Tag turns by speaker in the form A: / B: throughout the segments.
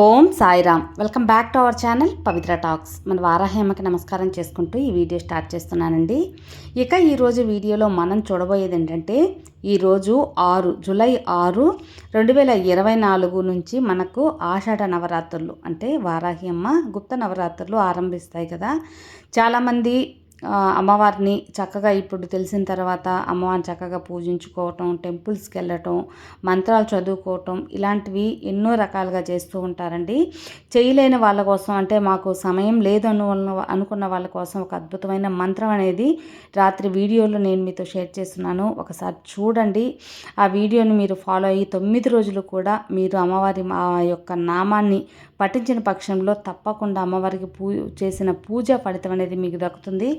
A: Om Sairam. Welcome back to our channel Pavitra talks. మన వారాహేమకి నమస్కారం చేసుకుంటూ ఈ వీడియో స్టార్ట్ చేస్తున్నానండి. ఇక ఈరోజు వీడియోలో మనం చూడబోయేది ఏంటంటే ఈరోజు ఆరు జూలై ఆరు రెండు వేల ఇరవై నాలుగు నుంచి మనకు ఆషాఢ నవరాత్రులు అంటే వారాహి గుప్త నవరాత్రులు ఆరంభిస్తాయి కదా. చాలామంది అమ్మవారిని చక్కగా ఇప్పుడు తెలిసిన తర్వాత అమ్మవారిని చక్కగా పూజించుకోవటం టెంపుల్స్కి వెళ్ళటం మంత్రాలు చదువుకోవటం ఇలాంటివి ఎన్నో రకాలుగా చేస్తూ ఉంటారండి. చేయలేని వాళ్ళ కోసం అంటే మాకు సమయం లేదు అను అనుకున్న వాళ్ళ కోసం ఒక అద్భుతమైన మంత్రం అనేది రాత్రి వీడియోలో నేను మీతో షేర్ చేస్తున్నాను. ఒకసారి చూడండి. ఆ వీడియోని మీరు ఫాలో అయ్యి తొమ్మిది రోజులు కూడా మీరు అమ్మవారి మా యొక్క నామాన్ని పఠించిన పక్షంలో తప్పకుండా అమ్మవారికి పూ చేసిన పూజ ఫలితం అనేది మీకు దక్కుతుంది.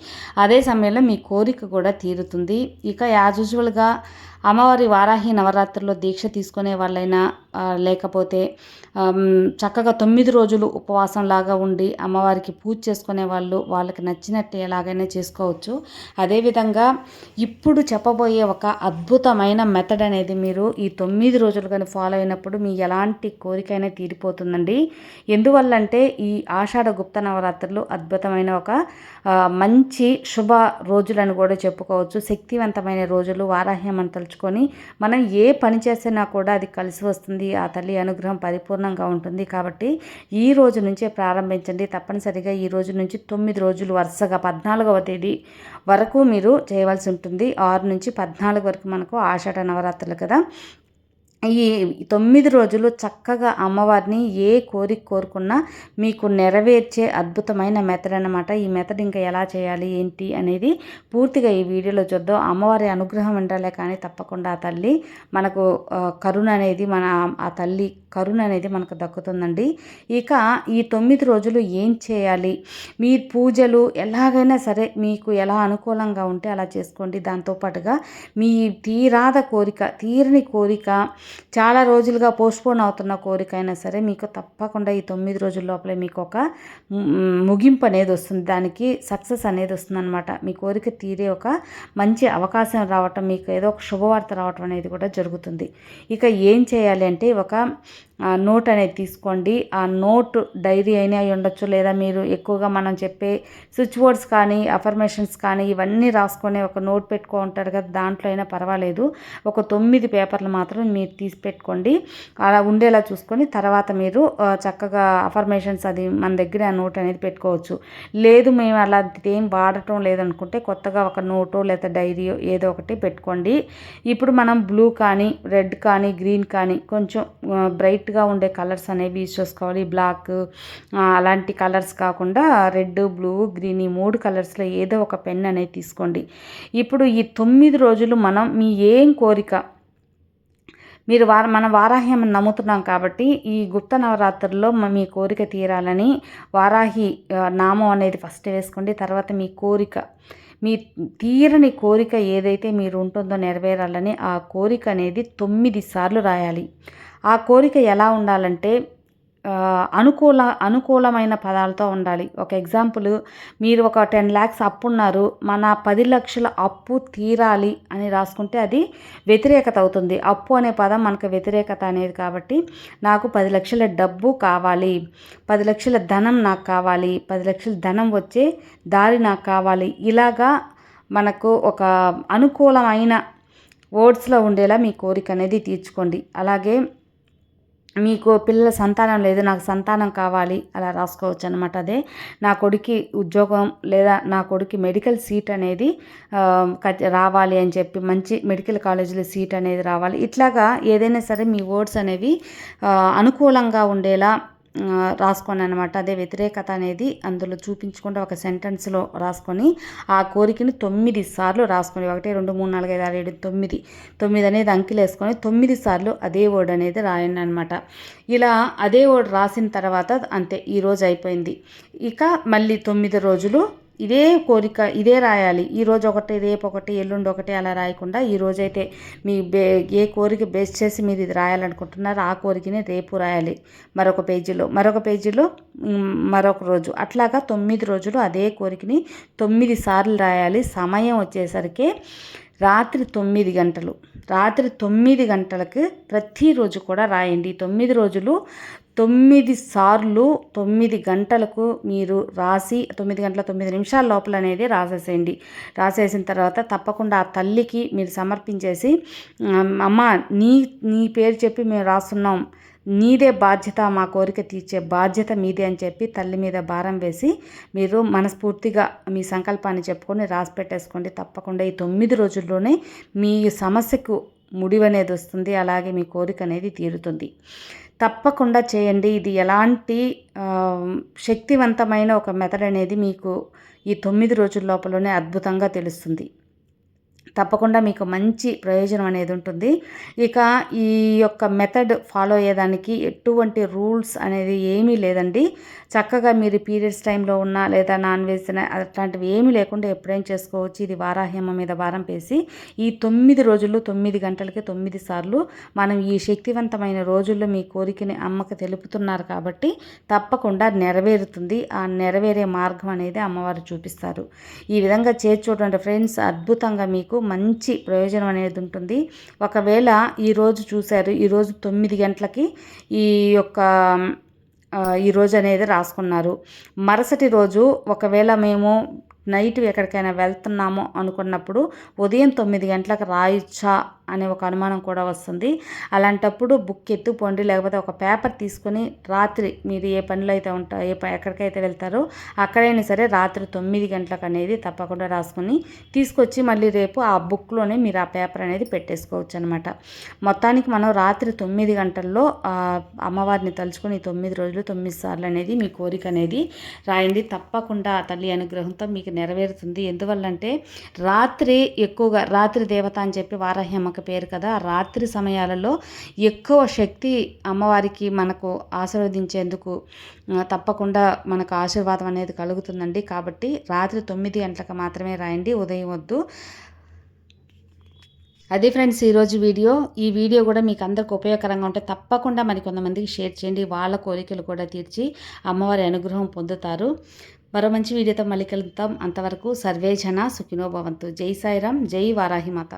A: అదే సమయంలో మీ కోరిక కూడా తీరుతుంది. ఇక యాజ్ యూజువల్గా అమ్మవారి వారాహి నవరాత్రుల్లో దీక్ష తీసుకునే వాళ్ళైనా లేకపోతే చక్కగా తొమ్మిది రోజులు ఉపవాసం లాగా ఉండి అమ్మవారికి పూజ చేసుకునే వాళ్ళు వాళ్ళకి నచ్చినట్టు ఎలాగైనా చేసుకోవచ్చు. అదేవిధంగా ఇప్పుడు చెప్పబోయే ఒక అద్భుతమైన మెథడ్ అనేది మీరు ఈ తొమ్మిది రోజులు కానీ ఫాలో అయినప్పుడు మీ ఎలాంటి కోరికైనా తీరిపోతుందండి. ఎందువల్లంటే ఈ ఆషాఢ గుప్త నవరాత్రులు అద్భుతమైన ఒక మంచి శుభ రోజులను కూడా చెప్పుకోవచ్చు. శక్తివంతమైన రోజులు వారాహ్యం అని తలుచుకొని మనం ఏ పని చేసినా కూడా అది కలిసి వస్తుంది. ఆ తల్లి అనుగ్రహం పరిపూర్ణంగా ఉంటుంది. కాబట్టి ఈ రోజు నుంచే ప్రారంభించండి. తప్పనిసరిగా ఈ రోజు నుంచి తొమ్మిది రోజులు వరుసగా పద్నాలుగవ తేదీ వరకు మీరు చేయవలసి ఉంటుంది. ఆరు నుంచి పద్నాలుగు వరకు మనకు ఆషాఢ నవరాత్రులు కదా. ఈ తొమ్మిది రోజులు చక్కగా అమ్మవారిని ఏ కోరిక కోరుకున్నా మీకు నెరవేర్చే అద్భుతమైన మెథడ్ అనమాట ఈ మెథడ్ ఇంకా ఎలా చేయాలి ఏంటి అనేది పూర్తిగా ఈ వీడియోలో చూద్దాం. అమ్మవారి అనుగ్రహం ఉండాలే కానీ తప్పకుండా ఆ తల్లి మనకు కరుణ అనేది మన ఆ తల్లి కరుణ అనేది మనకు దక్కుతుందండి. ఇక ఈ తొమ్మిది రోజులు ఏం చేయాలి? మీ పూజలు ఎలాగైనా సరే మీకు ఎలా అనుకూలంగా ఉంటే అలా చేసుకోండి. దాంతోపాటుగా మీ తీరాద కోరిక తీరని కోరిక చాలా రోజులుగా పోస్ట్పోన్ అవుతున్న కోరిక అయినా సరే మీకు తప్పకుండా ఈ తొమ్మిది రోజుల లోపలే మీకు ఒక ముగింపు అనేది వస్తుంది. దానికి సక్సెస్ అనేది వస్తుంది అనమాట మీ కోరిక తీరే ఒక మంచి అవకాశం రావటం మీకు ఏదో ఒక శుభవార్త రావటం అనేది కూడా జరుగుతుంది. ఇక ఏం చేయాలి అంటే ఒక నోట్ అనేది తీసుకోండి. ఆ నోట్ డైరీ అయినా అయి ఉండొచ్చు. లేదా మీరు ఎక్కువగా మనం చెప్పే స్విచ్ బోర్డ్స్ కానీ అఫర్మేషన్స్ కానీ ఇవన్నీ రాసుకొని ఒక నోట్ పెట్టుకో ఉంటారు కదా దాంట్లో అయినా పర్వాలేదు. ఒక తొమ్మిది పేపర్లు మాత్రం మీరు తీసి పెట్టుకోండి. అలా ఉండేలా చూసుకొని తర్వాత మీరు చక్కగా అఫర్మేషన్స్ అది మన దగ్గర ఆ నోట్ అనేది పెట్టుకోవచ్చు. లేదు మేము అలా ఏం వాడటం లేదనుకుంటే కొత్తగా ఒక నోటో లేదా డైరీయో ఏదో ఒకటి పెట్టుకోండి. ఇప్పుడు మనం బ్లూ కానీ రెడ్ కానీ గ్రీన్ కానీ కొంచెం బ్రైట్గా ఉండే కలర్స్ అనేవి యూజ్ చేసుకోవాలి. బ్లాక్ అలాంటి కలర్స్ కాకుండా రెడ్ బ్లూ గ్రీన్ ఈ మూడు కలర్స్లో ఏదో ఒక పెన్ అనేది తీసుకోండి. ఇప్పుడు ఈ తొమ్మిది రోజులు మనం మీ ఏం కోరిక మీరు వార మన వారాహ్యం నమ్ముతున్నాం కాబట్టి ఈ గుప్త నవరాత్రుల్లో మీ కోరిక తీరాలని వారాహి నామం అనేది ఫస్ట్ వేసుకోండి. తర్వాత మీ కోరిక మీ తీరని కోరిక ఏదైతే మీరు ఉంటుందో నెరవేరాలని ఆ కోరిక అనేది తొమ్మిది సార్లు రాయాలి. ఆ కోరిక ఎలా ఉండాలంటే అనుకూల అనుకూలమైన పదాలతో ఉండాలి. ఒక ఎగ్జాంపుల్ మీరు ఒక టెన్ ల్యాక్స్ అప్పు ఉన్నారు మన పది లక్షల అప్పు తీరాలి అని రాసుకుంటే అది వ్యతిరేకత అవుతుంది. అప్పు అనే పదం మనకు వ్యతిరేకత అనేది కాబట్టి నాకు పది లక్షల డబ్బు కావాలి పది లక్షల ధనం నాకు కావాలి పది లక్షల ధనం వచ్చే దారి నాకు కావాలి. ఇలాగా మనకు ఒక అనుకూలమైన వర్డ్స్లో ఉండేలా మీ కోరిక అనేది తీర్చుకోండి. అలాగే మీకు పిల్లల సంతానం లేదు నాకు సంతానం కావాలి అలా రాసుకోవచ్చు అనమాట అదే. నా కొడుకు ఉద్యోగం లేదా నా కొడుకు మెడికల్ సీట్ అనేది రావాలి అని చెప్పి మంచి మెడికల్ కాలేజీలో సీట్ అనేది రావాలి. ఇట్లాగా ఏదైనా సరే మీ వర్డ్స్ అనేవి అనుకూలంగా ఉండేలా రాసుకోండి అనమాట అదే వ్యతిరేకత అనేది అందులో చూపించకుండా ఒక సెంటెన్స్లో రాసుకొని ఆ కోరికని తొమ్మిది సార్లు రాసుకొని ఒకటి రెండు మూడు నాలుగు ఐదు ఆరు ఏడు తొమ్మిది తొమ్మిది అనేది అంకెలు వేసుకొని తొమ్మిది సార్లు అదే వర్డ్ అనేది రాయండి అనమాట ఇలా అదే వర్డ్ రాసిన తర్వాత అంతే ఈరోజు అయిపోయింది. ఇక మళ్ళీ తొమ్మిది రోజులు ఇదే కోరిక ఇదే రాయాలి. ఈరోజు ఒకటి రేపు ఒకటి ఎల్లుండి ఒకటి అలా రాయకుండా ఈరోజైతే మీ బే ఏ కోరిక బేస్ చేసి మీరు ఇది రాయాలనుకుంటున్నారో ఆ కోరికని రేపు రాయాలి. మరొక పేజీలో మరొక పేజీలో మరొక రోజు. అట్లాగా తొమ్మిది రోజులు అదే కోరికని తొమ్మిది సార్లు రాయాలి. సమయం వచ్చేసరికి రాత్రి తొమ్మిది గంటలు. రాత్రి తొమ్మిది గంటలకు ప్రతిరోజు కూడా రాయండి. తొమ్మిది రోజులు తొమ్మిది సార్లు తొమ్మిది గంటలకు మీరు రాసి తొమ్మిది గంటల తొమ్మిది నిమిషాల లోపల అనేది రాసేసేయండి. రాసేసిన తర్వాత తప్పకుండా ఆ తల్లికి మీరు సమర్పించేసి అమ్మ నీ నీ పేరు చెప్పి మేము రాస్తున్నాం. నీదే బాధ్యత మా కోరిక తీర్చే బాధ్యత మీదే అని చెప్పి తల్లి మీద భారం వేసి మీరు మనస్ఫూర్తిగా మీ సంకల్పాన్ని చెప్పుకొని రాసి పెట్టేసుకోండి. తప్పకుండా ఈ తొమ్మిది రోజుల్లోనే మీ సమస్యకు ముడివనేది వస్తుంది. అలాగే మీ కోరిక అనేది తీరుతుంది. తప్పకుండా చేయండి. ఇది ఎలాంటి శక్తివంతమైన ఒక మెథడ్ అనేది మీకు ఈ తొమ్మిది రోజుల లోపలనే అద్భుతంగా తెలుస్తుంది. తప్పకుండా మీకు మంచి ప్రయోజనం అనేది ఉంటుంది. ఇక ఈ యొక్క మెథడ్ ఫాలో అయ్యేదానికి ఎటువంటి రూల్స్ అనేది ఏమీ లేదండి. చక్కగా మీరు పీరియడ్స్ టైంలో ఉన్నా లేదా నాన్ వెజ్ అట్లాంటివి ఏమీ లేకుండా ఎప్పుడైనా చేసుకోవచ్చు. ఇది వారాహ్యమ మీద వారం పేసి ఈ తొమ్మిది రోజులు తొమ్మిది గంటలకి తొమ్మిది సార్లు మనం ఈ శక్తివంతమైన రోజుల్లో మీ కోరికని అమ్మకి తెలుపుతున్నారు కాబట్టి తప్పకుండా నెరవేరుతుంది. ఆ నెరవేరే మార్గం అనేది అమ్మవారు చూపిస్తారు. ఈ విధంగా చేసి చూడండి ఫ్రెండ్స్ అద్భుతంగా మీకు మంచి ప్రయోజనం అనేది ఉంటుంది. ఒకవేళ ఈరోజు చూశారు ఈరోజు తొమ్మిది గంటలకి ఈ యొక్క ఈరోజు అనేది రాసుకున్నారు. మరుసటి రోజు ఒకవేళ మేము నైట్ ఎక్కడికైనా వెళ్తున్నాము అనుకున్నప్పుడు ఉదయం తొమ్మిది గంటలకు రాయొచ్చా అనే ఒక అనుమానం కూడా వస్తుంది. అలాంటప్పుడు బుక్ ఎత్తుపోండి లేకపోతే ఒక పేపర్ తీసుకొని రాత్రి మీరు ఏ పనిలో అయితే ఉంటా ఏ ఎక్కడికైతే వెళ్తారో అక్కడైనా సరే రాత్రి తొమ్మిది గంటలకు అనేది తప్పకుండా రాసుకొని తీసుకొచ్చి మళ్ళీ రేపు ఆ బుక్లోనే మీరు ఆ పేపర్ అనేది పెట్టేసుకోవచ్చు అనమాట మొత్తానికి మనం రాత్రి తొమ్మిది గంటల్లో అమ్మవారిని తలుచుకొని తొమ్మిది రోజులు తొమ్మిది సార్లు అనేది మీ కోరిక అనేది రాయండి. తప్పకుండా తల్లి అనుగ్రహంతో మీకు నెరవేరుతుంది. ఎందువల్లంటే రాత్రి ఎక్కువగా రాత్రి దేవత అని చెప్పి వారాహ్యమ్మకి పేరు కదా. రాత్రి సమయాలలో ఎక్కువ శక్తి అమ్మవారికి మనకు ఆశీర్వదించేందుకు తప్పకుండా మనకు ఆశీర్వాదం అనేది కలుగుతుందండి. కాబట్టి రాత్రి తొమ్మిది గంటలకు మాత్రమే రాయండి. ఉదయం వద్దు. అదే ఫ్రెండ్స్ ఈరోజు వీడియో. ఈ వీడియో కూడా మీకు అందరికి ఉపయోగకరంగా ఉంటే తప్పకుండా మరి కొంతమందికి షేర్ చేయండి. వాళ్ళ కోరికలు కూడా తీర్చి అమ్మవారి అనుగ్రహం పొందుతారు. మరో మంచి వీడియోతో మళ్ళీ కలుద్దాం. అంతవరకు సర్వేజన సుఖినోభవంతు సుఖినో భవంతు. జై సాయిరామ్ జై వారాహిమాత